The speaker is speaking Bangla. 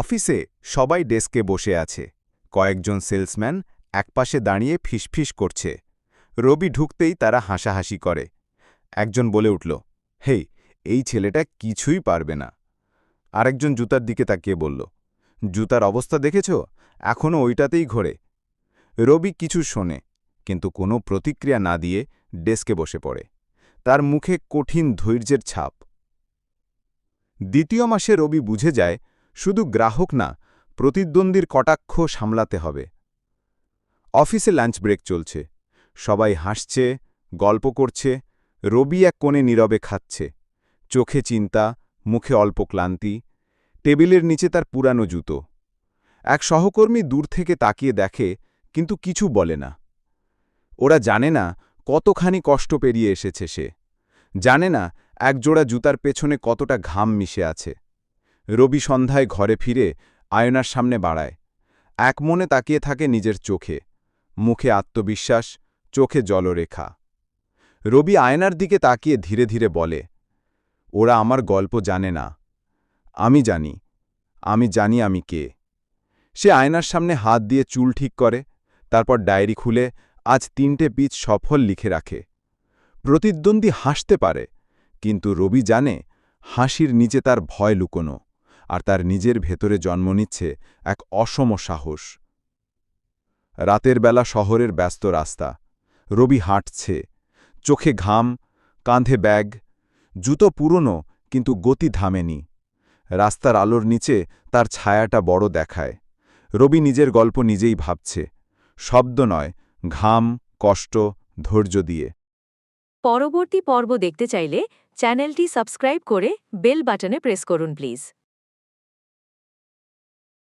অফিসে সবাই ডেস্কে বসে আছে। কয়েকজন সেলসম্যান একপাশে দাঁড়িয়ে ফিসফিস করছে। রবি ঢুকতেই তারা হাসাহাসি করে। একজন বলে উঠল, হেই, এই ছেলেটা কিছুই পারবে না। আরেকজন জুতার দিকে তাকিয়ে বলল, জুতার অবস্থা দেখেছ? এখনও ওইটাতেই ঘোরে। রবি কিছু শোনে, কিন্তু কোনো প্রতিক্রিয়া না দিয়ে ডেস্কে বসে পড়ে। তার মুখে কঠিন ধৈর্যের ছাপ। দ্বিতীয় মাসে রবি বুঝে যায় শুধু গ্রাহক না, প্রতিদ্বন্দ্বীর কটাক্ষ সামলাতে হবে। অফিসে লাঞ্চ ব্রেক চলছে। সবাই হাসছে, গল্প করছে, রবি এক কোণে নীরবে খাচ্ছে। চোখে চিন্তা, মুখে অল্প ক্লান্তি। টেবিলের নিচে তার পুরানো জুতো। এক সহকর্মী দূর থেকে তাকিয়ে দেখে, কিন্তু কিছু বলে না। ওরা জানে না কতখানি কষ্ট পেরিয়ে এসেছে সে। জানে না একজোড়া জুতার পেছনে কতটা ঘাম মিশে আছে। রবি সন্ধ্যায় ঘরে ফিরে আয়নার সামনে বাড়ায়। এক মনে তাকিয়ে থাকে নিজের চোখে। মুখে আত্মবিশ্বাস, চোখে জলরেখা। রবি আয়নার দিকে তাকিয়ে ধীরে ধীরে বলে, ওরা আমার গল্প জানে না। আমি জানি। আমি জানি আমি কে। সে আয়নার সামনে হাত দিয়ে চুল ঠিক করে, তারপর ডায়েরি খুলে আজ তিনটে পিচ সফল লিখে রাখে। প্রতিদ্বন্দ্বী হাসতে পারে, কিন্তু রবি জানে হাসির নিচে তার ভয় লুকোনো। আর তার নিজের ভেতরে জন্ম নিচ্ছে এক অসম সাহস। রাতের বেলা শহরের ব্যস্ত রাস্তা। রবি হাঁটছে। চোখে ঘাম, কাঁধে ব্যাগ। জুতো পুরনো, কিন্তু গতি থামেনি। রাস্তার আলোর নিচে তার ছায়াটা বড় দেখায়। রবি নিজের গল্প নিজেই ভাবছে। শব্দ নয়, ঘাম, কষ্ট, ধৈর্য দিয়ে। পরবর্তী পর্ব দেখতে চাইলে চ্যানেলটি সাবস্ক্রাইব করে বেল বাটনে প্রেস করুন, প্লিজ।